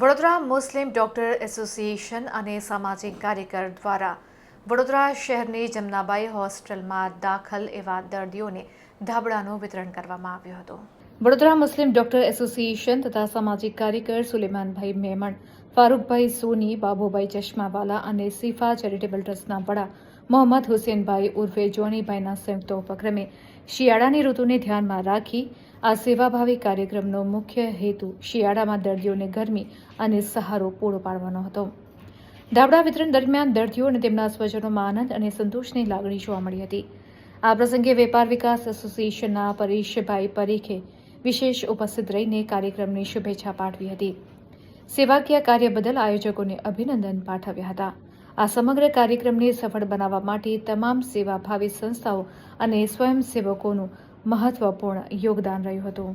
વડોદરા મુસ્લિમ doctor association અને સામાજિક કાર્યકર દ્વારા વડોદરા શહેરની જમનાબાઈ હોસ્ટેલમાં દાખલ એવા દર્દીઓને ધાબળાનું વિતરણ કરવામાં આવ્યું હતું. વડોદરા મુસ્લિમ ડોક્ટર એસોસિએશન તથા સામાજિક કાર્યકર સુલેમાનભાઈ મેમણ, ફારૂકભાઈ સોની, બાબુભાઈ ચશ્માવાલા અને સિફા ચેરિટેબલ ટ્રસ્ટના વડા મોહમ્મદ હુસેનભાઈ ઉર્ફે જોનીભાઈના સંયુક્ત ઉપક્રમે શિયાળાની ઋતુને ધ્યાનમાં રાખી આ સેવાભાવી કાર્યક્રમનો મુખ્ય હેતુ શિયાળામાં દર્દીઓને ગરમી અને સહારો પૂરો પાડવાનો હતો. ધાબળા વિતરણ દરમિયાન દર્દીઓ અને તેમના સ્વજનોમાં આનંદ અને સંતોષની લાગણી જોવા મળી હતી. આ પ્રસંગે વેપાર વિકાસ એસોસિએશનના પરેશભાઈ પરીખે વિશેષ ઉપસ્થિત રહીને કાર્યક્રમની શુભેચ્છા પાઠવી હતી. સેવાકીય કાર્ય બદલ આયોજકોને અભિનંદન પાઠવ્યા હતા. આ સમગ્ર કાર્યક્રમને સફળ બનાવવા માટે તમામ સેવાભાવી સંસ્થાઓ અને સ્વયંસેવકોનું મહત્વપૂર્ણ યોગદાન રહ્યું હતું.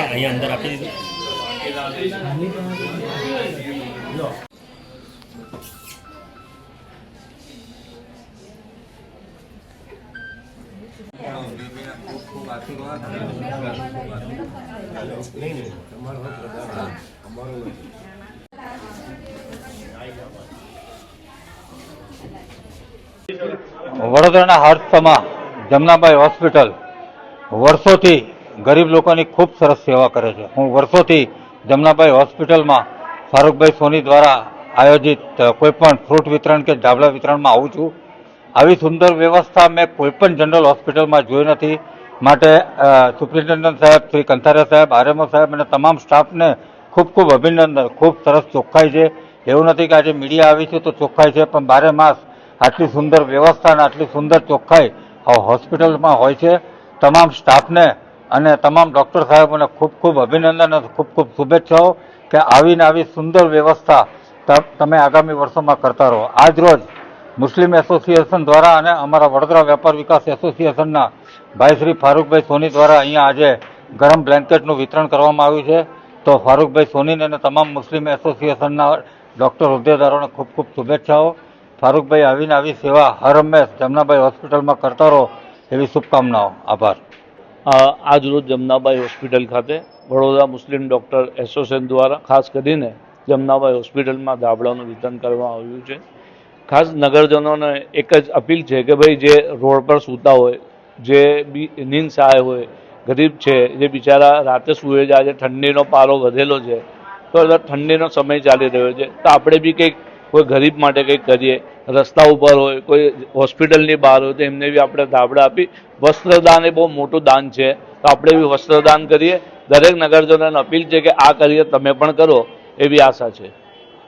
અહીંયા અંદર આપી દીધું વડોદરાના હાર્દસમાં જમનાબાઈ હોસ્પિટલ વર્ષોથી ગરીબ લોકોની ખૂબ સરસ સેવા કરે છે. હું વર્ષોથી જમનાબાઈ હોસ્પિટલમાં ફારૂકભાઈ સોની દ્વારા આયોજિત કોઈપણ ફ્રૂટ વિતરણ કે ડાબલા વિતરણમાં આવું છું. આવી સુંદર વ્યવસ્થા મેં કોઈપણ જનરલ હોસ્પિટલમાં જોઈ નથી. માટે સુપ્રિન્ટેન્ડન્ટ સાહેબ, શ્રી કંથારિયા સાહેબ, આરએમઓ સાહેબ અને તમામ સ્ટાફને ખૂબ ખૂબ અભિનંદન. ખૂબ સરસ ચોખ્ખાઈ છે. એવું નથી કે આજે મીડિયા આવી છે તો ચોખ્ખાઈ છે, પણ બારે માસ આટલી સુંદર વ્યવસ્થા અને આટલી સુંદર ચોખ્ખાઈ હોસ્પિટલમાં હોય છે. તમામ સ્ટાફને અને તમામ ડૉક્ટર સાહેબોને ખૂબ ખૂબ અભિનંદન અને ખૂબ ખૂબ શુભેચ્છાઓ કે આવીને આવી સુંદર વ્યવસ્થા તમે આગામી વર્ષોમાં કરતા રહો. આજ રોજ મુસ્લિમ એસોસિએશન દ્વારા અને અમારા વડોદરા વેપાર વિકાસ એસોસિએશનના ભાઈ શ્રી ફારૂકભાઈ સોની દ્વારા અહીંયા આજે ગરમ બ્લેન્કેટનું વિતરણ કરવામાં આવ્યું છે. તો ફારૂકભાઈ સોનીને અને તમામ મુસ્લિમ એસોસિએશનના ડૉક્ટર હોદ્દેદારોને ખૂબ ખૂબ શુભેચ્છાઓ. ફારૂકભાઈ આવીને આવી સેવા હર હંમેશ જમનાભાઈ હોસ્પિટલમાં કરતા રહો એવી શુભકામનાઓ. આભાર. આજ રોજ જમનાબાઈ હોસ્પિટલ ખાતે વડોદરા મુસ્લિમ ડૉક્ટર એસોસિએશન દ્વારા ખાસ કરીને જમનાબાઈ હોસ્પિટલમાં દાબડાનું વિતરણ કરવામાં આવ્યું છે. ખાસ નગરજનોને એક જ અપીલ છે કે ભાઈ જે રોડ પર સૂતા હોય, જે નીંદ સહાય હોય, ગરીબ છે, જે બિચારા રાતે જાય છે ઠંડીનો પારો વધેલો છે, તો ઠંડીનો સમય ચાલી રહ્યો છે, તો આપણે બી કંઈક કોઈ ગરીબ માટે કંઈક કરીએ, રસ્તા ઉપર હોય, કોઈ હોસ્પિટલની બહાર હોય, તો એમને બી આપણે ધાબળા આપી, વસ્ત્રદાન એ બહુ મોટું દાન છે, તો આપણે બી વસ્ત્રદાન કરીએ, દરેક નગરજનોને અપીલ છે કે આ કરીએ તમે પણ કરો, એવી આશા છે.